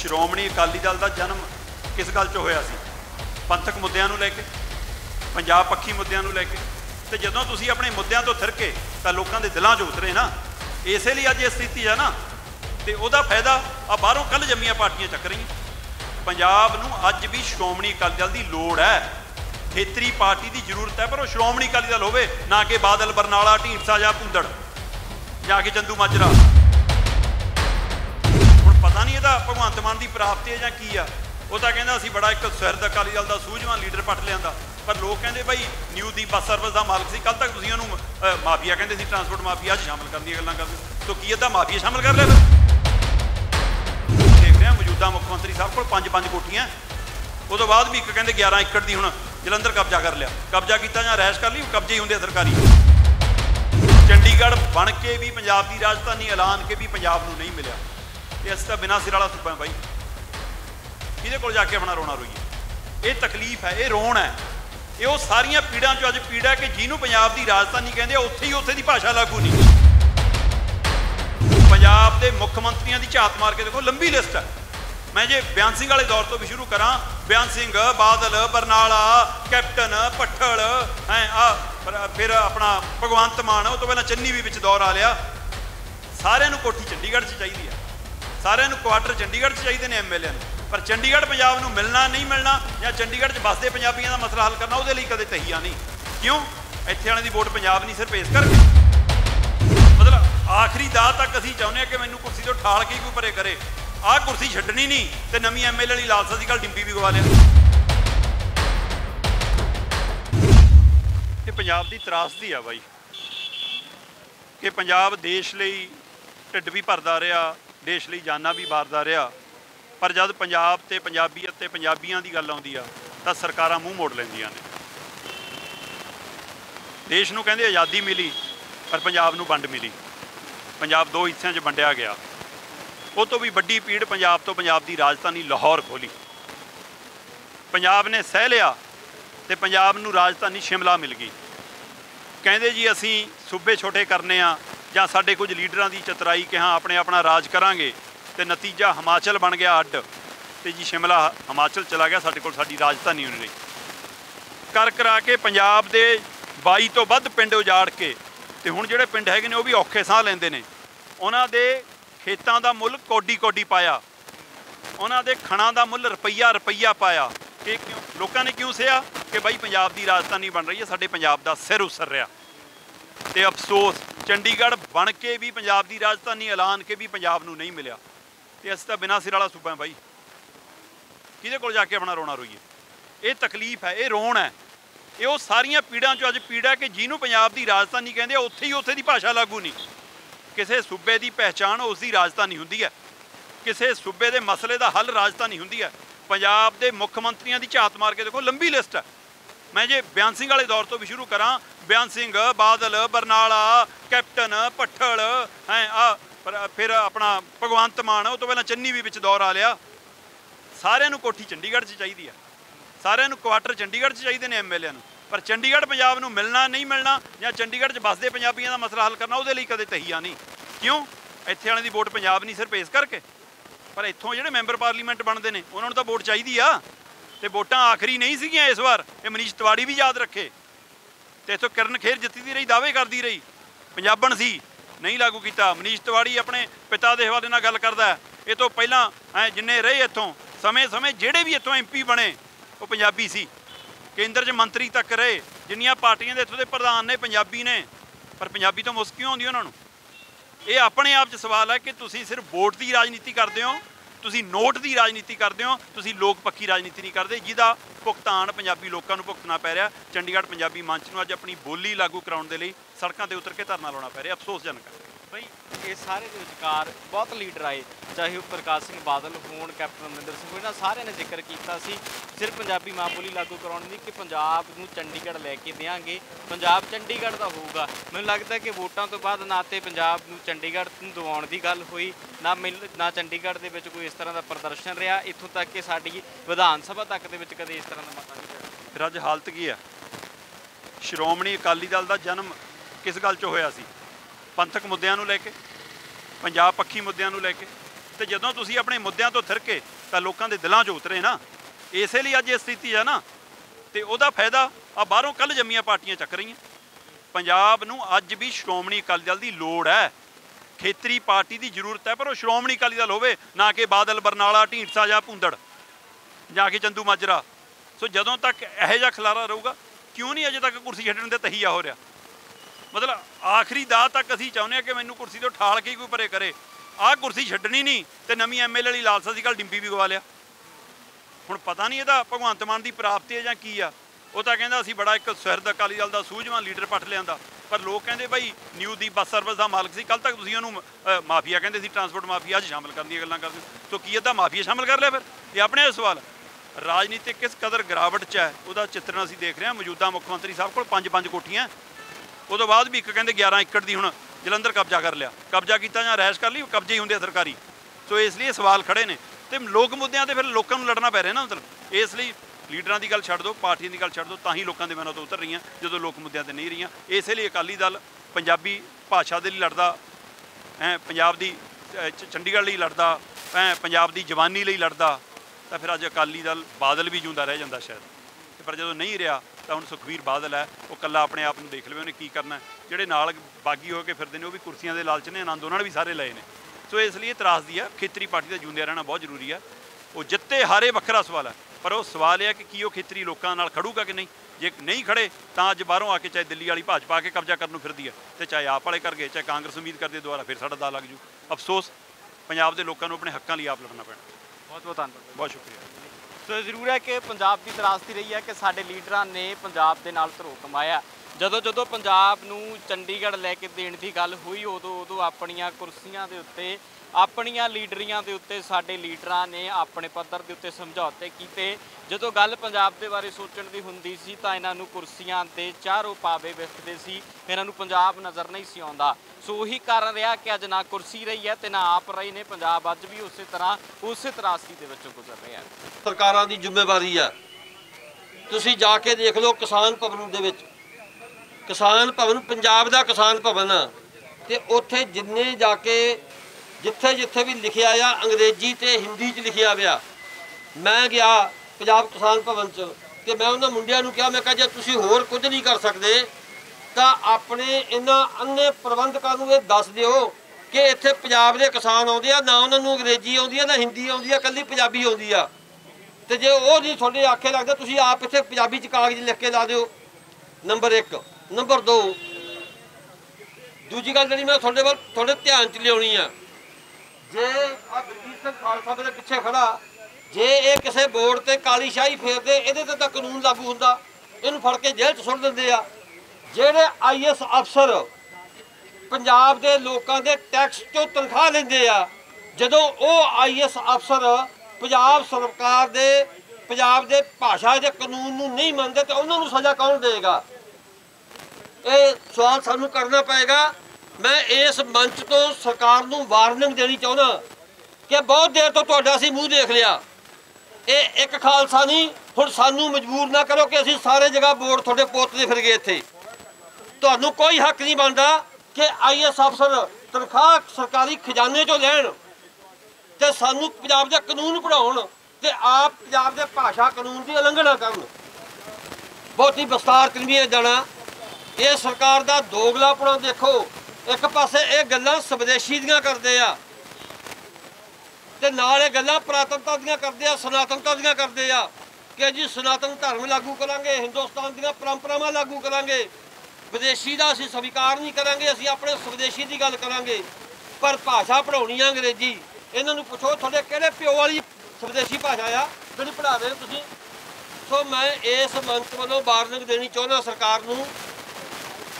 ਸ਼੍ਰੋਮਣੀ ਅਕਾਲੀ ਦਲ ਦਾ ਜਨਮ ਕਿਸ ਗੱਲ 'ਚ ਹੋਇਆ ਸੀ? ਪੰਥਕ ਮੁੱਦਿਆਂ ਨੂੰ ਲੈ ਕੇ, ਪੰਜਾਬ ਪੱਖੀ ਮੁੱਦਿਆਂ ਨੂੰ ਲੈ ਕੇ। ਤੇ ਜਦੋਂ ਤੁਸੀਂ ਆਪਣੇ ਮੁੱਦਿਆਂ ਤੋਂ ਥਿਰਕੇ ਤਾਂ ਲੋਕਾਂ ਦੇ ਦਿਲਾਂ 'ਚ ਉਤਰੇ ਨਾ, ਇਸੇ ਲਈ ਅੱਜ ਇਹ ਸਥਿਤੀ ਹੈ ਨਾ। ਤੇ ਉਹਦਾ ਫਾਇਦਾ ਆ ਬਾਹਰੋਂ ਕੱਲ ਜੰਮੀਆਂ ਪਾਰਟੀਆਂ ਚੱਕ ਰਹੀਆਂ। ਪੰਜਾਬ ਨੂੰ ਅੱਜ ਵੀ ਸ਼੍ਰੋਮਣੀ ਅਕਾਲੀ ਦਲ ਦੀ ਲੋੜ ਹੈ। ਖੇਤਰੀ ਪਾਰਟੀ ਦੀ ਜ਼ਰੂਰਤ ਹੈ, ਪਰ ਉਹ ਸ਼੍ਰੋਮਣੀ ਅਕਾਲੀ ਦਲ ਹੋਵੇ, ਨਾ ਕਿ ਬਾਦਲ, ਬਰਨਾਲਾ, ਢੀਂਡਸਾ ਜਾਂ ਭੁੰਦੜ, ਜਾ ਕੇ ਚੰਦੂ ਮਾਜਰਾ ਇਹਦਾ ਭਗਵੰਤ ਮਾਨ ਦੀ ਪ੍ਰਾਪਤੀ ਹੈ ਜਾਂ ਕੀ ਆ? ਉਹ ਤਾਂ ਕਹਿੰਦਾ ਅਸੀਂ ਬੜਾ ਇੱਕ ਸੁਹਿਰਦ ਅਕਾਲੀ ਦਲ ਦਾ ਸੂਝਵਾਨ ਲੀਡਰ ਪੱਟ ਲਿਆਂਦਾ। ਪਰ ਲੋਕ ਕਹਿੰਦੇ ਭਾਈ ਨਿਊ ਦੀ ਬੱਸ ਸਰਵਿਸ ਦਾ ਮਾਲਕ ਸੀ ਕੱਲ ਤੱਕ ਤੁਸੀਂ ਉਹਨੂੰ ਮਾਫੀਆ ਕਹਿੰਦੇ ਸੀ ਟਰਾਂਸਪੋਰਟ ਮਾਫੀਆ 'ਚ ਸ਼ਾਮਲ ਕਰਨ ਦੀਆਂ ਗੱਲਾਂ ਕਰਦੇ। ਸੋ ਕੀ ਇਹਦਾ ਮਾਫੀਆ ਸ਼ਾਮਲ ਕਰ ਲਿਆ ਫਿਰ? ਦੇਖ ਰਿਹਾ ਮੌਜੂਦਾ ਮੁੱਖ ਮੰਤਰੀ ਸਾਹਿਬ ਕੋਲ ਪੰਜ ਪੰਜ ਕੋਠੀਆਂ। ਉਹ ਤੋਂ ਬਾਅਦ ਵੀ ਇੱਕ ਕਹਿੰਦੇ 11 ਏਕੜ ਦੀ ਹੁਣ ਜਲੰਧਰ ਕਬਜ਼ਾ ਕਰ ਲਿਆ। ਕਬਜ਼ਾ ਕੀਤਾ ਜਾਂ ਰਹਿਸ਼ ਕਰ ਲਈ ਕਬਜ਼ੇ ਹੀ ਹੁੰਦੇ ਆ ਸਰਕਾਰੀ। ਚੰਡੀਗੜ੍ਹ ਬਣ ਕੇ ਵੀ ਪੰਜਾਬ ਦੀ ਰਾਜਧਾਨੀ ਐਲਾਨ ਕੇ ਵੀ ਪੰਜਾਬ ਨੂੰ ਨਹੀਂ ਮਿਲਿਆ। ਇਹ ਅਸੀਂ ਤਾਂ ਬਿਨਾਂ ਸਿਰ ਵਾਲਾ ਸੁਪਾ ਬਾਈ। ਕਿਹਦੇ ਕੋਲ ਜਾ ਕੇ ਆਪਣਾ ਰੋਣਾ ਰੋਈਏ? ਇਹ ਤਕਲੀਫ ਹੈ, ਇਹ ਰੋਣ ਹੈ। ਇਹ ਉਹ ਸਾਰੀਆਂ ਪੀੜਾਂ ਚੋਂ ਅੱਜ ਪੀੜਾ ਕਿ ਜਿਹਨੂੰ ਪੰਜਾਬ ਦੀ ਰਾਜਧਾਨੀ ਕਹਿੰਦੇ ਆ, ਉੱਥੇ ਹੀ ਉੱਥੇ ਦੀ ਭਾਸ਼ਾ ਲਾਗੂ ਨਹੀਂ। ਪੰਜਾਬ ਦੇ ਮੁੱਖ ਮੰਤਰੀਆਂ ਦੀ ਝਾਤ ਮਾਰ ਕੇ ਦੇਖੋ, ਲੰਬੀ ਲਿਸਟ ਹੈ। ਮੈਂ ਜੇ ਬਿਆਨ ਸਿੰਘ ਵਾਲੇ ਦੌਰ ਤੋਂ ਵੀ ਸ਼ੁਰੂ ਕਰਾਂ, ਬਿਆਨ ਸਿੰਘ, ਬਾਦਲ, ਬਰਨਾਲਾ, ਕੈਪਟਨ ਪੱਠਲ ਹੈ, ਆ, ਫਿਰ ਆਪਣਾ ਭਗਵੰਤ ਮਾਨ, ਉਹ ਤੋਂ ਪਹਿਲਾਂ ਚੰਨੀ ਵੀ ਵਿੱਚ ਦੌਰ ਆ ਲਿਆ। ਸਾਰਿਆਂ ਨੂੰ ਕੋਠੀ ਚੰਡੀਗੜ੍ਹ 'ਚ ਚਾਹੀਦੀ ਆ ਸਾਰਿਆਂ ਨੂੰ ਕੁਆਟਰ ਚੰਡੀਗੜ੍ਹ 'ਚ ਚਾਹੀਦੇ ਨੇ ਐਮਐਲਏ ਨੂੰ। ਪਰ ਚੰਡੀਗੜ੍ਹ ਪੰਜਾਬ ਨੂੰ ਮਿਲਣਾ, ਨਹੀਂ ਮਿਲਣਾ ਜਾਂ ਚੰਡੀਗੜ੍ਹ 'ਚ ਵੱਸਦੇ ਪੰਜਾਬੀਆਂ ਦਾ ਮਸਲਾ ਹੱਲ ਕਰਨਾ, ਉਹਦੇ ਲਈ ਕਦੇ ਤਹੀਆ ਨਹੀਂ। ਕਿਉਂ? ਇੱਥੇ ਵਾਲਿਆਂ ਦੀ ਵੋਟ ਪੰਜਾਬ ਨਹੀਂ, ਸਿਰਫ ਇਸ ਕਰਕੇ। ਮਤਲਬ ਆਖਰੀ ਦਾ ਤੱਕ ਅਸੀਂ ਚਾਹੁੰਦੇ ਹਾਂ ਕਿ ਮੈਨੂੰ ਕੁਰਸੀ ਤੋਂ ਠਾਲ ਕੇ ਹੀ ਕੋਈ ਪਰੇ ਕਰੇ। ਆਹ ਕੁਰਸੀ ਛੱਡਣੀ ਨਹੀਂ, ਤੇ ਨਵੀਂ ਐਮਐਲਏ ਵਾਲੀ ਲਾਲਸਾ ਦੀ ਗੱਲ ਡਿੰਪੀ ਵੀ ਗਵਾ ਲਿਆ। ਇਹ ਪੰਜਾਬ ਦੀ ਤਰਾਸਦੀ ਆ ਬਾਈ। ਕਿ ਪੰਜਾਬ ਦੇਸ਼ ਲਈ ਢਿੱਡ ਵੀ ਭਰਦਾ ਰਿਹਾ ਦੇਸ਼ ਲਈ ਜਾਨਾਂ ਵੀ ਵਾਰਦਾ ਰਿਹਾ। ਪਰ ਜਦ ਪੰਜਾਬ ਤੇ ਪੰਜਾਬੀਅਤ ਤੇ ਪੰਜਾਬੀਆਂ ਦੀ ਗੱਲ ਆਉਂਦੀ ਆ, ਤਾਂ ਸਰਕਾਰਾਂ ਮੂੰਹ ਮੋੜ ਲੈਂਦੀਆਂ ਨੇ। ਦੇਸ਼ ਨੂੰ ਕਹਿੰਦੇ ਆਜ਼ਾਦੀ ਮਿਲੀ, ਪਰ ਪੰਜਾਬ ਨੂੰ ਵੰਡ ਮਿਲੀ। ਪੰਜਾਬ ਦੋ ਹਿੱਸਿਆਂ 'ਚ ਵੰਡਿਆ ਗਿਆ। ਉਹ ਤੋਂ ਵੀ ਵੱਡੀ ਪੀੜ ਪੰਜਾਬ ਤੋਂ ਪੰਜਾਬ ਦੀ ਰਾਜਧਾਨੀ ਲਾਹੌਰ ਖੋਲੀ। ਪੰਜਾਬ ਨੇ ਸਹਿ ਲਿਆ ਤੇ ਪੰਜਾਬ ਨੂੰ ਰਾਜਧਾਨੀ ਸ਼ਿਮਲਾ ਮਿਲ ਗਈ। ਕਹਿੰਦੇ ਜੀ ਅਸੀਂ ਸੂਬੇ ਛੋਟੇ ਕਰਨੇ ਆ ਜਾਂ ਸਾਡੇ ਕੁਝ ਲੀਡਰਾਂ ਦੀ ਚਤਰਾਈ ਕਿ ਹਾਂ, ਆਪਣੇ ਆਪਣਾ ਰਾਜ ਕਰਾਂਗੇ ਤੇ ਨਤੀਜਾ ਹਿਮਾਚਲ ਬਣ ਗਿਆ ਅੱਡ। ਤੇ ਜੀ ਸ਼ਿਮਲਾ ਹਿਮਾਚਲ ਚਲਾ ਗਿਆ, ਸਾਡੇ ਕੋਲ ਸਾਡੀ ਰਾਜਧਾਨੀ ਨਹੀਂ ਰਹੀ। ਕਰ ਕਰਾ ਕੇ ਪੰਜਾਬ ਦੇ 22 ਤੋਂ ਵੱਧ ਪਿੰਡ ਉਜਾੜ ਕੇ, ਤੇ ਹੁਣ ਜਿਹੜੇ ਪਿੰਡ ਹੈਗੇ ਨੇ ਉਹ ਵੀ ਔਖੇ ਸਾਹ ਲੈਂਦੇ ਨੇ। ਉਹਨਾਂ ਦੇ ਖੇਤਾਂ ਦਾ ਮੁੱਲ ਕੋਡੀ ਕੋਡੀ ਪਾਇਆ। ਉਹਨਾਂ ਦੇ ਖਣਾ ਦਾ ਮੁੱਲ ਰੁਪਈਆ ਰੁਪਈਆ ਪਾਇਆ। ਕਿ ਕਿਉਂ? ਲੋਕਾਂ ਨੇ ਕਿਉਂ ਸਿਆ ਕਿ ਬਾਈ ਪੰਜਾਬ ਦੀ ਰਾਜਧਾਨੀ ਬਣ ਰਹੀ ਹੈ, ਸਾਡੇ ਪੰਜਾਬ ਦਾ ਸਿਰ ਉਸਰ ਰਿਹਾ। ਤੇ ਅਫਸੋਸ ਚੰਡੀਗੜ੍ਹ ਬਣ ਕੇ ਵੀ ਪੰਜਾਬ ਦੀ ਰਾਜਧਾਨੀ ਐਲਾਨ ਕੇ ਵੀ ਪੰਜਾਬ ਨੂੰ ਨਹੀਂ ਮਿਲਿਆ। ਤੇ ਅਸੀਂ ਤਾਂ ਬਿਨਾਂ ਸਿਰ ਵਾਲਾ ਸੂਬਾ ਬਾਈ। ਕਿਹਦੇ ਕੋਲ ਜਾ ਕੇ ਆਪਣਾ ਰੋਣਾ ਰੋਈਏ? ਇਹ ਤਕਲੀਫ ਹੈ, ਇਹ ਰੋਣ ਹੈ। ਇਹ ਉਹ ਸਾਰੀਆਂ ਪੀੜਾਂ ਚੋਂ ਅੱਜ ਪੀੜਾ ਕਿ ਜਿਹਨੂੰ ਪੰਜਾਬ ਦੀ ਰਾਜਧਾਨੀ ਕਹਿੰਦੇ ਆ, ਉੱਥੇ ਹੀ ਉੱਥੇ ਦੀ ਭਾਸ਼ਾ ਲਾਗੂ ਨਹੀਂ। ਕਿਸੇ ਸੂਬੇ ਦੀ ਪਹਿਚਾਣ ਉਸ ਦੀ ਰਾਜਧਾਨੀ ਹੁੰਦੀ ਹੈ। ਕਿਸੇ ਸੂਬੇ ਦੇ ਮਸਲੇ ਦਾ ਹੱਲ ਰਾਜਧਾਨੀ ਹੁੰਦੀ ਹੈ। ਪੰਜਾਬ ਦੇ ਮੁੱਖ ਮੰਤਰੀਆਂ ਦੀ ਝਾਤ ਮਾਰ ਕੇ ਦੇਖੋ, ਲੰਬੀ ਲਿਸਟ ਹੈ। ਮੈਂ ਜੇ ਬਿਆਨ ਸਿੰਘ ਵਾਲੇ ਦੌਰ ਤੋਂ ਵੀ ਸ਼ੁਰੂ ਕਰਾਂ, ਬਿਆਨ ਸਿੰਘ, ਬਾਦਲ, ਬਰਨਾਲਾ, ਕੈਪਟਨ ਪੱਠਲ ਹੈ, ਆ ਫਿਰ ਆਪਣਾ ਭਗਵੰਤ ਮਾਨ, ਉਹ ਤੋਂ ਪਹਿਲਾਂ ਚੰਨੀ ਵੀ ਵਿੱਚ ਦੌਰ ਆ ਲਿਆ। ਸਾਰਿਆਂ ਨੂੰ ਕੋਠੀ ਚੰਡੀਗੜ੍ਹ 'ਚ ਚਾਹੀਦੀ ਆ। ਸਾਰਿਆਂ ਨੂੰ ਕੁਆਟਰ ਚੰਡੀਗੜ੍ਹ 'ਚ ਚਾਹੀਦੇ ਨੇ ਐਮਐਲਏ ਨੂੰ। ਪਰ ਚੰਡੀਗੜ੍ਹ ਪੰਜਾਬ ਨੂੰ ਮਿਲਣਾ, ਨਹੀਂ ਮਿਲਣਾ ਜਾਂ ਚੰਡੀਗੜ੍ਹ 'ਚ ਵੱਸਦੇ ਪੰਜਾਬੀਆਂ ਦਾ ਮਸਲਾ ਹੱਲ ਕਰਨਾ, ਉਹਦੇ ਲਈ ਕਦੇ ਤਹੀਆ ਨਹੀਂ। ਕਿਉਂ? ਇੱਥੇ ਵਾਲਿਆਂ ਦੀ ਵੋਟ ਪੰਜਾਬ ਨਹੀਂ ਸਿਰਫ ਇਸ ਕਰਕੇ। ਪਰ ਇੱਥੋਂ ਜਿਹੜੇ ਮੈਂਬਰ ਪਾਰਲੀਮੈਂਟ ਬਣਦੇ ਨੇ, ਉਹਨਾਂ ਨੂੰ ਤਾਂ ਵੋਟ ਚਾਹੀਦੀ ਆ। ਤੇ ਵੋਟਾਂ ਆਖਰੀ ਨਹੀਂ ਸੀਗੀਆਂ ਇਸ ਵਾਰ ਇਹ ਮਨੀਸ਼ ਤਿਵਾੜੀ ਵੀ ਯਾਦ ਰੱਖੇ। ਤੇ ਇੱਥੋਂ ਕਿਰਨ ਖੇਰ ਜਿੱਤਦੀ ਰਹੀ, ਦਾਅਵੇ ਕਰਦੀ ਰਹੀ। ਪੰਜਾਬਣ ਸੀ, ਨਹੀਂ ਲਾਗੂ ਕੀਤਾ। ਮਨੀਸ਼ ਤਿਵਾੜੀ ਆਪਣੇ ਪਿਤਾ ਦੇ ਹਵਾਲੇ ਨਾਲ ਗੱਲ ਕਰਦਾ ਇਹ ਤੋਂ ਪਹਿਲਾਂ ਐ ਜਿੰਨੇ ਰਹੇ ਇੱਥੋਂ, ਸਮੇਂ-ਸਮੇਂ ਜਿਹੜੇ ਵੀ ਇੱਥੋਂ ਐਮਪੀ ਬਣੇ, ਉਹ ਪੰਜਾਬੀ ਸੀ। ਕੇਂਦਰ 'ਚ ਮੰਤਰੀ ਤੱਕ ਰਹੇ। ਜਿੰਨੀਆਂ ਪਾਰਟੀਆਂ ਦੇ ਇੱਥੋਂ ਦੇ ਪ੍ਰਧਾਨ ਨੇ, ਪੰਜਾਬੀ ਨੇ। ਪਰ ਪੰਜਾਬੀ ਤੋਂ ਮੁਸਕ ਕਿਉਂ ਆਉਂਦੀ ਉਹਨਾਂ ਨੂੰ? ਇਹ ਆਪਣੇ ਆਪ 'ਚ ਸਵਾਲ ਹੈ ਕਿ ਤੁਸੀਂ ਸਿਰਫ ਵੋਟ ਦੀ ਰਾਜਨੀਤੀ ਕਰਦੇ ਹੋ ਤੁਸੀਂ ਨੋਟ ਦੀ ਰਾਜਨੀਤੀ ਕਰਦੇ ਹੋ, ਤੁਸੀਂ ਲੋਕ ਪੱਖੀ ਰਾਜਨੀਤੀ ਨਹੀਂ ਕਰਦੇ, ਜਿਹਦਾ ਭੁਗਤਾਨ ਪੰਜਾਬੀ ਲੋਕਾਂ ਨੂੰ ਭੁਗਤਣਾ ਪੈ ਰਿਹਾ। ਚੰਡੀਗੜ੍ਹ ਪੰਜਾਬੀ ਮੰਚ ਨੂੰ ਅੱਜ ਆਪਣੀ ਬੋਲੀ ਲਾਗੂ ਕਰਾਉਣ ਦੇ ਲਈ ਸੜਕਾਂ ਤੇ ਉਤਰ ਕੇ ਧਰਨਾ ਲਾਉਣਾ ਪੈ ਰਿਹਾ। ਅਫਸੋਸਜਨਕ ਹੈ। ਬਈ, ਇਹ ਸਾਰੇ ਦੇ ਵਿਚਕਾਰ ਬਹੁਤ ਲੀਡਰ ਆਏ। ਚਾਹੇ ਉਹ ਪ੍ਰਕਾਸ਼ ਸਿੰਘ ਬਾਦਲ ਹੋਣ, ਕੈਪਟਨ ਅਮਰਿੰਦਰ ਸਿੰਘ ਇਹਨਾਂ ਸਾਰਿਆਂ ਨੇ ਜ਼ਿਕਰ ਕੀਤਾ ਸੀ। ਸਿਰਫ ਪੰਜਾਬੀ ਮਾਂ ਬੋਲੀ ਲਾਗੂ ਕਰਾਉਣ ਦੀ ਕਿ ਪੰਜਾਬ ਨੂੰ ਚੰਡੀਗੜ੍ਹ ਲੈ ਕੇ ਦੇਾਂਗੇ ਪੰਜਾਬ ਚੰਡੀਗੜ੍ਹ ਦਾ ਹੋਊਗਾ। ਮੈਨੂੰ ਲੱਗਦਾ ਕਿ ਵੋਟਾਂ ਤੋਂ ਬਾਅਦ ਨਾ ਤੇ ਪੰਜਾਬ ਨੂੰ ਚੰਡੀਗੜ੍ਹ ਨੂੰ ਦਿਵਾਉਣ ਦੀ ਗੱਲ ਹੋਈ, ਨਾ ਮਿਲ- ਨਾ ਚੰਡੀਗੜ੍ਹ ਦੇ ਵਿੱਚ ਕੋਈ ਇਸ ਤਰ੍ਹਾਂ ਦਾ ਪ੍ਰਦਰਸ਼ਨ ਰਿਹਾ। ਇੱਥੋਂ ਤੱਕ ਕਿ ਸਾਡੀ ਵਿਧਾਨ ਸਭਾ ਤੱਕ ਦੇ ਵਿੱਚ ਕਦੇ ਇਸ ਤਰ੍ਹਾਂ ਦਾ ਮਤਾ ਨਹੀਂ ਪਿਆ ਫਿਰ ਅੱਜ ਹਾਲਤ ਕੀ ਹੈ ਸ਼੍ਰੋਮਣੀ ਅਕਾਲੀ ਦਲ ਦਾ ਜਨਮ ਕਿਸ ਗੱਲ 'ਚ ਹੋਇਆ ਸੀ? ਪੰਥਕ ਮੁੱਦਿਆਂ ਨੂੰ ਲੈ ਕੇ, ਪੰਜਾਬ ਪੱਖੀ ਮੁੱਦਿਆਂ ਨੂੰ ਲੈ ਕੇ, ਤੇ ਜਦੋਂ ਤੁਸੀਂ ਆਪਣੇ ਮੁੱਦਿਆਂ ਤੋਂ ਥਿਰਕੇ ਤਾਂ ਲੋਕਾਂ ਦੇ ਦਿਲਾਂ 'ਚ ਉਤਰੇ ਨਾ, ਇਸੇ ਲਈ ਅੱਜ ਇਹ ਸਥਿਤੀ ਹੈ ਨਾ, ਤੇ ਉਹਦਾ ਫਾਇਦਾ ਆ ਬਾਹਰੋਂ ਕੱਲ ਜੰਮੀਆਂ ਪਾਰਟੀਆਂ ਚੱਕ ਰਹੀਆਂ। ਪੰਜਾਬ ਨੂੰ ਅੱਜ ਵੀ ਸ਼੍ਰੋਮਣੀ ਅਕਾਲੀ ਦਲ ਦੀ ਲੋੜ ਹੈ। ਖੇਤਰੀ ਪਾਰਟੀ ਦੀ ਜ਼ਰੂਰਤ ਹੈ, ਪਰ ਉਹ ਸ਼੍ਰੋਮਣੀ ਅਕਾਲੀ ਦਲ ਹੋਵੇ, ਨਾ ਕਿ ਬਾਦਲ ਬਰਨਾਲਾ, ਢੀਂਡਸਾ ਜਾਂ ਭੁੰਦੜ, ਜਾਂ ਕਿ ਚੰਦੂ ਮਾਜਰਾ। ਸੋ ਜਦੋਂ ਤੱਕ ਇਹੋ ਜਿਹਾ ਖਲਾਰਾ ਰਹੂਗਾ, ਕਿਉਂ ਨਹੀਂ ਅਜੇ ਤੱਕ ਕੁਰਸੀ ਛੱਡਣ ਦੇ ਤਹੀਆ ਹੋ ਰਿਹਾ? ਮਤਲਬ ਆਖਰੀ ਦਾ ਤੱਕ ਅਸੀਂ ਚਾਹੁੰਦੇ ਹਾਂ ਕਿ ਮੈਨੂੰ ਕੁਰਸੀ ਤੋਂ ਠਾਲ ਕੇ ਹੀ ਕੋਈ ਪਰੇ ਕਰੇ। ਆਹ ਕੁਰਸੀ ਛੱਡਣੀ ਨਹੀਂ, ਤੇ ਨਵੀਂ ਐਮਐਲਏ ਲਈ ਲਾਲਸਾ ਸੀ ਕੱਲ ਡਿੰਪੀ ਵੀ ਗਵਾ ਲਿਆ। ਹੁਣ ਪਤਾ ਨਹੀਂ ਇਹਦਾ ਭਗਵੰਤ ਮਾਨ ਦੀ ਪ੍ਰਾਪਤੀ ਹੈ ਜਾਂ ਕੀ ਆ। ਉਹ ਤਾਂ ਕਹਿੰਦਾ ਅਸੀਂ ਬੜਾ ਇੱਕ ਸੁਹਿਰਦ ਅਕਾਲੀ ਦਲ ਦਾ ਸੂਝਵਾਨ ਲੀਡਰ ਪੱਟ ਲਿਆਂਦਾ। ਪਰ ਲੋਕ ਕਹਿੰਦੇ ਭਾਈ ਨਿਊ ਦੀ ਬੱਸ ਸਰਵਿਸ ਦਾ ਮਾਲਕ ਸੀ ਕੱਲ ਤੱਕ ਤੁਸੀਂ ਉਹਨੂੰ ਮਾਫੀਆ ਕਹਿੰਦੇ ਸੀ ਟਰਾਂਸਪੋਰਟ ਮਾਫੀਆ ਅੱਜ ਸ਼ਾਮਲ ਕਰਨ ਦੀਆਂ ਗੱਲਾਂ ਕਰਦੇ ਹੋ। ਸੋ ਕੀ ਇਹਦਾ ਮਾਫੀਆ ਸ਼ਾਮਲ ਕਰ ਲਿਆ ਫਿਰ? ਇਹ ਆਪਣੇ ਇਹ ਸਵਾਲ। ਰਾਜਨੀਤਿਕ ਕਿਸ ਕਦਰ ਗਿਰਾਵਟ ਚ ਹੈ? ਉਹਦਾ ਚਿੱਤਰਣ ਅਸੀਂ ਦੇਖ ਰਹੇ ਹਾਂ। ਮੌਜੂਦਾ ਮੁੱਖ ਮੰਤਰੀ ਸਾਹਿਬ ਕੋਲ ਪੰਜ ਪੰਜ ਕੋਠੀਆਂ। ਉਹ ਤੋਂ ਬਾਅਦ ਵੀ ਇੱਕ ਕਹਿੰਦੇ 11 ਏਕੜ ਦੀ ਹੁਣ ਜਲੰਧਰ ਕਬਜ਼ਾ ਕਰ ਲਿਆ। ਕਬਜ਼ਾ ਕੀਤਾ ਜਾਂ ਰਹਿਸ਼ ਕਰ ਲਈ ਕਬਜ਼ੇ ਹੀ ਹੁੰਦੇ ਆ ਸਰਕਾਰੀ। ਸੋ ਇਸ ਲਈ ਇਹ ਸਵਾਲ ਖੜੇ ਨੇ। ਤੇ ਲੋਕ ਮੁੱਦਿਆਂ ਤੇ ਫਿਰ ਲੋਕਾਂ ਨੂੰ ਲੜਨਾ ਪੈ ਰਿਹਾ ਨਾ ਮਤਲਬ ਇਸ ਲਈ ਲੀਡਰਾਂ ਦੀ ਗੱਲ ਛੱਡ ਦਿਓ, ਪਾਰਟੀਆਂ ਦੀ ਗੱਲ ਛੱਡ ਦਿਓ, ਤਾਂ ਹੀ ਲੋਕਾਂ ਦੇ ਮਨਾਂ ਤੋਂ ਉਤਰ ਰਹੀਆਂ, ਜਦੋਂ ਲੋਕ ਮੁੱਦਿਆਂ ਤੇ ਨਹੀਂ ਰਹੀਆਂ। ਇਸੇ ਲਈ ਅਕਾਲੀ ਦਲ ਪੰਜਾਬੀ ਭਾਸ਼ਾ ਦੇ ਲਈ ਲੜਦਾ, ਹੈ, ਪੰਜਾਬ ਦੀ ਚ- ਚੰਡੀਗੜ੍ਹ ਲਈ ਲੜਦਾ, ਹੈ, ਪੰਜਾਬ ਦੀ ਜਵਾਨੀ ਲਈ ਲੜਦਾ, ਤਾਂ ਫਿਰ ਅੱਜ ਅਕਾਲੀ ਦਲ ਬਾਦਲ ਵੀ ਜਿਉਂਦਾ ਰਹਿ ਜਾਂਦਾ ਸ਼ਾਇਦ। ਤੇ ਪਰ ਜਦੋਂ ਨਹੀਂ ਰਿਹਾ ਤਾਂ ਹੁਣ ਸੁਖਵੀਰ ਬਾਦਲ ਹੈ ਉਹ ਕੱਲਾ ਆਪਣੇ ਆਪ ਨੂੰ ਦੇਖ ਲਵੇ ਉਹਨੇ ਕੀ ਕਰਨਾ। ਜਿਹੜੇ ਨਾਲ ਬਾਗੀ ਹੋ ਕੇ ਫਿਰਦੇ ਨੇ ਉਹ ਵੀ ਕੁਰਸੀਆਂ ਦੇ ਲਾਲਚ ਨੇ ਆਨੰਦ ਉਹਨਾਂ ਨੇ ਵੀ ਸਾਰੇ ਲਏ ਨੇ। ਸੋ ਇਸ ਲਈ ਇਹ ਤਰਾਸਦੀ ਆ ਖੇਤਰੀ ਪਾਰਟੀ ਦਾ ਜਿਉਂਦਿਆਂ ਰਹਿਣਾ ਬਹੁਤ ਜ਼ਰੂਰੀ ਆ ਉਹ ਜਿੱਤੇ ਹਾਰੇ ਵੱਖਰਾ ਸਵਾਲ ਹੈ ਪਰ ਉਹ ਸਵਾਲ ਇਹ ਹੈ ਕਿ ਕੀ ਉਹ ਖੇਤਰੀ ਲੋਕਾਂ ਨਾਲ ਖੜੂਗਾ ਕਿ ਨਹੀਂ? ਜੇ ਨਹੀਂ ਖੜੇ ਤਾਂ ਅੱਜ ਬਾਹਰੋਂ ਆ ਕੇ ਚਾਹੇ ਦਿੱਲੀ ਵਾਲੀ ਭਾਜਪਾ ਆ ਕੇ ਕਬਜ਼ਾ ਕਰਨ ਨੂੰ ਫਿਰਦੀ ਹੈ ਤੇ ਚਾਹੇ ਆਪ ਵਾਲੇ ਕਰ ਗਏ ਚਾਹੇ ਕਾਂਗਰਸ ਉਮੀਦ ਕਰਦੇ ਦੁਆਰਾ ਫਿਰ ਸਾਡਾ ਦਾ ਲੱਗ ਜੂ। ਅਫਸੋਸ ਪੰਜਾਬ ਦੇ ਲੋਕਾਂ ਨੂੰ ਆਪਣੇ ਹੱਕਾਂ ਲਈ ਆਪ ਲੜਨਾ ਪੈਣਾ। ਬਹੁਤ ਬਹੁਤ ਧੰਨਵਾਦ। ਬਹੁਤ ਸ਼ੁਕਰੀਆ। ਸੋ ਜ਼ਰੂਰ ਹੈ ਕਿ ਪੰਜਾਬ ਦੀ ਤਰਾਸਦੀ ਰਹੀ ਹੈ ਕਿ ਸਾਡੇ ਲੀਡਰਾਂ ਨੇ ਪੰਜਾਬ ਦੇ ਨਾਲ ਧਰੋ ਕਮਾਇਆ ਜਦੋਂ ਜਦੋਂ ਪੰਜਾਬ ਨੂੰ ਚੰਡੀਗੜ੍ਹ ਲੈ ਕੇ ਦੇਣ ਦੀ ਗੱਲ ਹੋਈ, ਉਦੋਂ ਉਦੋਂ ਆਪਣੀਆਂ ਕੁਰਸੀਆਂ ਦੇ ਉੱਤੇ, ਆਪਣੀਆਂ ਲੀਡਰੀਆਂ ਦੇ ਉੱਤੇ ਸਾਡੇ ਲੀਡਰਾਂ ਨੇ ਆਪਣੇ ਪੱਧਰ ਦੇ ਉੱਤੇ ਸਮਝੌਤੇ ਕੀਤੇ। ਜਦੋਂ ਗੱਲ ਪੰਜਾਬ ਦੇ ਬਾਰੇ ਸੋਚਣ ਦੀ ਹੁੰਦੀ ਸੀ, ਤਾਂ ਇਹਨਾਂ ਨੂੰ ਕੁਰਸੀਆਂ ਤੇ ਚਾਰੋਂ ਪਾਵੇ ਵਿਖਦੇ ਸੀ ਇਹਨਾਂ ਨੂੰ ਪੰਜਾਬ ਨਜ਼ਰ ਨਹੀਂ ਸੀ ਆਉਂਦਾ। ਸੋ ਉਹੀ ਕਾਰਨ ਰਿਹਾ ਕਿ ਅੱਜ ਨਾ ਕੁਰਸੀ ਰਹੀ ਹੈ ਤੇ ਨਾ ਆਪ ਰਹੀ ਨੇ। ਪੰਜਾਬ ਅੱਜ ਵੀ ਉਸੇ ਤਰ੍ਹਾਂ, ਉਸੇ ਤਰਾਸੀ ਦੇ ਵਿੱਚੋਂ ਗੁਜ਼ਰ ਰਿਹਾ ਹੈ। ਸਰਕਾਰਾਂ ਦੀ ਜ਼ਿੰਮੇਵਾਰੀ ਹੈ ਤੁਸੀਂ ਜਾ ਕੇ ਦੇਖ ਲਓ ਕਿਸਾਨ ਭਵਨ ਦੇ ਵਿੱਚ। ਕਿਸਾਨ ਭਵਨ, ਪੰਜਾਬ ਦਾ ਕਿਸਾਨ ਭਵਨ। ਆ ਤੇ ਉੱਥੇ ਜਿੰਨੇ ਜਾ ਕੇ ਜਿੱਥੇ ਜਿੱਥੇ ਵੀ ਲਿਖਿਆ ਆ, ਅੰਗਰੇਜ਼ੀ ਤੇ ਹਿੰਦੀ 'ਚ ਲਿਖਿਆ ਪਿਆ। ਮੈਂ ਗਿਆ ਪੰਜਾਬ ਕਿਸਾਨ ਭਵਨ 'ਚ ਤੇ ਮੈਂ ਉਹਨਾਂ ਮੁੰਡਿਆਂ ਨੂੰ ਕਿਹਾ, ਮੈਂ ਕਿਹਾ, ਜੇ ਤੁਸੀਂ ਹੋਰ ਕੁਝ ਨਹੀਂ ਕਰ ਸਕਦੇ, ਤਾਂ ਆਪਣੇ ਇਹਨਾਂ ਅੰਨੇ ਪ੍ਰਬੰਧਕਾਂ ਨੂੰ ਇਹ ਦੱਸ ਦਿਓ ਕਿ ਇੱਥੇ ਪੰਜਾਬ ਦੇ ਕਿਸਾਨ ਆਉਂਦੇ ਆ, ਨਾ ਉਹਨਾਂ ਨੂੰ ਅੰਗਰੇਜ਼ੀ ਆਉਂਦੀ ਆ, ਨਾ ਹਿੰਦੀ ਆਉਂਦੀ ਆ ਕੱਲੀ ਪੰਜਾਬੀ ਆਉਂਦੀ ਆ। ਤੇ ਜੇ ਉਹ ਨਹੀਂ, ਤੁਹਾਡੇ ਆਖੇ ਲੱਗਦਾ, ਤੁਸੀਂ ਆਪ ਇੱਥੇ ਪੰਜਾਬੀ ਚ ਕਾਗਜ਼ ਲਿਖ ਕੇ ਲਾ ਦਿਓ। ਨੰਬਰ 1 ਨੰਬਰ 2 ਦੂਜੀ ਗੱਲ ਜਿਹੜੀ ਮੈਂ ਤੁਹਾਡੇ ਵੱਲ ਤੁਹਾਡੇ ਧਿਆਨ ਚ ਲਿਆਉਣੀ ਆ। ਜੇ ਆ ਗੁਰਜੀਤ ਸਿੰਘ ਖਾਲਸਾ ਦੇ ਪਿੱਛੇ ਖੜਾ, ਜੇ ਇਹ ਕਿਸੇ ਬੋਰਡ ਤੇ ਕਾਲੀ ਸ਼ਾਹੀ ਫੇਰਦੇ, ਇਹਦੇ ਤੇ ਤਾਂ ਕਾਨੂੰਨ ਲਾਗੂ ਹੁੰਦਾ। ਇਹਨੂੰ ਫੜ ਕੇ ਜੇਲ੍ਹ 'ਚ ਸੁੱਟ ਦਿੰਦੇ ਆ। ਜਿਹੜੇ ਆਈਐਸ ਅਫਸਰ ਪੰਜਾਬ ਦੇ ਲੋਕਾਂ ਦੇ ਟੈਕਸ ਚੋਂ ਤਨਖਾਹ ਲੈਂਦੇ ਆ, ਜਦੋਂ ਉਹ ਆਈਐਸ ਅਫਸਰ ਪੰਜਾਬ ਸਰਕਾਰ ਦੇ ਪੰਜਾਬ ਦੇ ਭਾਸ਼ਾ ਦੇ ਕਾਨੂੰਨ ਨੂੰ ਨਹੀਂ ਮੰਨਦੇ, ਤੇ ਉਹਨਾਂ ਨੂੰ ਸਜ਼ਾ ਕੌਣ ਦੇਗਾ ਇਹ ਸਵਾਲ ਸਾਨੂੰ ਕਰਨਾ ਪਏਗਾ। ਮੈਂ ਇਸ ਮੰਚ ਤੋਂ ਸਰਕਾਰ ਨੂੰ ਵਾਰਨਿੰਗ ਦੇਣੀ ਚਾਹੁੰਦਾ ਕਿ ਬਹੁਤ ਦੇਰ ਤੋਂ ਤੁਹਾਡਾ ਅਸੀਂ ਮੂੰਹ ਦੇਖ ਲਿਆ। ਇਹ ਇੱਕ ਖਾਲਸਾ ਨਹੀਂ, ਹੁਣ ਸਾਨੂੰ ਮਜਬੂਰ ਨਾ ਕਰੋ ਕਿ ਅਸੀਂ ਸਾਰੇ ਜਗ੍ਹਾ ਬੋਰਡ ਤੁਹਾਡੇ ਪੁੱਤ ਦੇ ਫਿਰ ਗਏ ਇੱਥੇ। ਤੁਹਾਨੂੰ ਕੋਈ ਹੱਕ ਨਹੀਂ ਬਣਦਾ ਕਿ ਆਈਐਸ ਅਫਸਰ ਤਨਖਾਹ ਸਰਕਾਰੀ ਖਜ਼ਾਨੇ ਚੋਂ ਲੈਣ ਤੇ ਸਾਨੂੰ ਪੰਜਾਬ ਦੇ ਕਾਨੂੰਨ ਪੜਾਉਣ ਤੇ ਆਪ ਪੰਜਾਬ ਦੇ ਭਾਸ਼ਾ ਕਾਨੂੰਨ ਦੀ ਉਲੰਘਣਾ ਕਰਨ। ਬਹੁਤੀ ਵਿਸਤਾਰ ਚ ਜਾਣਾ। ਇਹ ਸਰਕਾਰ ਦਾ ਦੋਗਲਾਪਣਾ ਦੇਖੋ। ਇੱਕ ਪਾਸੇ ਇਹ ਗੱਲਾਂ ਸਵਦੇਸ਼ੀ ਦੀਆਂ ਕਰਦੇ ਆ। ਤੇ ਨਾਲ ਇਹ ਗੱਲਾਂ ਪ੍ਰਾਤਨਤਾ ਦੀਆਂ ਕਰਦੇ ਆ, ਸਨਾਤਨਤਾ ਦੀਆਂ ਕਰਦੇ ਆ। ਕਿ ਜੀ ਸਨਾਤਨ ਧਰਮ ਲਾਗੂ ਕਰਾਂਗੇ, ਹਿੰਦੁਸਤਾਨ ਦੀਆਂ ਪਰੰਪਰਾਵਾਂ ਲਾਗੂ ਕਰਾਂਗੇ। ਵਿਦੇਸ਼ੀ ਦਾ ਅਸੀਂ ਸਵੀਕਾਰ ਨਹੀਂ ਕਰਾਂਗੇ, ਅਸੀਂ ਆਪਣੇ ਸਵਦੇਸ਼ੀ ਦੀ ਗੱਲ ਕਰਾਂਗੇ। ਪਰ ਭਾਸ਼ਾ ਪੜਾਉਣੀ ਆ ਅੰਗਰੇਜ਼ੀ। ਇਹਨਾਂ ਨੂੰ ਪੁੱਛੋ, ਤੁਹਾਡੇ ਕਿਹੜੇ ਪਿਓ ਵਾਲੀ ਸਵਦੇਸ਼ੀ ਭਾਸ਼ਾ ਆ? ਜਿਹੜੀ ਪੜ੍ਹਾ ਰਹੇ ਹੋ ਤੁਸੀਂ। ਸੋ ਮੈਂ ਇਸ ਮੰਚ ਵੱਲੋਂ ਵਾਰਨਿੰਗ ਦੇਣੀ ਚਾਹੁੰਦਾ ਸਰਕਾਰ ਨੂੰ।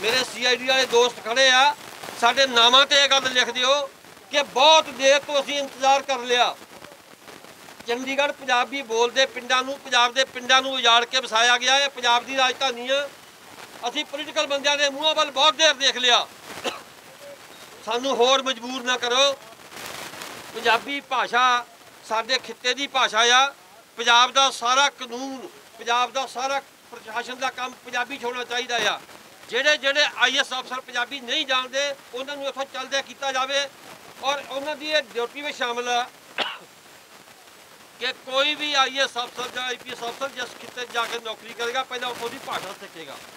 ਮੇਰੇ ਸੀਆਈਡੀ ਵਾਲੇ ਦੋਸਤ ਖੜੇ ਆ, ਸਾਡੇ ਨਾਵਾਂ ਤੇ ਇਹ ਗੱਲ ਲਿਖ ਦਿਓ ਕਿ ਬਹੁਤ ਦੇਰ ਤੋਂ ਅਸੀਂ ਇੰਤਜ਼ਾਰ ਕਰ ਲਿਆ। ਚੰਡੀਗੜ੍ਹ ਪੰਜਾਬੀ ਬੋਲਦੇ ਪਿੰਡਾਂ ਨੂੰ, ਪੰਜਾਬ ਦੇ ਪਿੰਡਾਂ ਨੂੰ ਉਜਾੜ ਕੇ ਵਸਾਇਆ ਗਿਆ, ਇਹ ਪੰਜਾਬ ਦੀ ਰਾਜਧਾਨੀ ਆ। ਅਸੀਂ ਪੋਲੀਟੀਕਲ ਬੰਦਿਆਂ ਦੇ ਮੂੰਹਾਂ ਵੱਲ ਬਹੁਤ ਦੇਰ ਦੇਖ ਲਿਆ। ਸਾਨੂੰ ਹੋਰ ਮਜਬੂਰ ਨਾ ਕਰੋ। ਪੰਜਾਬੀ ਭਾਸ਼ਾ ਸਾਡੇ ਖਿੱਤੇ ਦੀ ਭਾਸ਼ਾ ਆ। ਪੰਜਾਬ ਦਾ ਸਾਰਾ ਕਾਨੂੰਨ, ਪੰਜਾਬ ਦਾ ਸਾਰਾ ਪ੍ਰਸ਼ਾਸਨ ਦਾ ਕੰਮ ਪੰਜਾਬੀ 'ਚ ਹੋਣਾ ਚਾਹੀਦਾ ਆ। ਜਿਹੜੇ ਜਿਹੜੇ ਆਈਐਸ ਅਫਸਰ ਪੰਜਾਬੀ ਨਹੀਂ ਜਾਣਦੇ, ਉਹਨਾਂ ਨੂੰ ਇੱਥੋਂ ਚੱਲਦੇ ਕੀਤਾ ਜਾਵੇ ਔਰ ਉਹਨਾਂ ਦੀ ਇਹ ਡਿਊਟੀ ਵਿੱਚ ਸ਼ਾਮਲ ਹੈ ਕਿ ਕੋਈ ਵੀ ਆਈਐਸ ਅਫਸਰ ਜਾਂ ਆਈਪੀਐਸ ਅਫਸਰ ਜਿਸ ਕਿਤੇ ਜਾ ਕੇ ਨੌਕਰੀ ਕਰੇਗਾ, ਪਹਿਲਾਂ ਉਹਦੀ ਭਾਸ਼ਾ ਸਿੱਖੇਗਾ।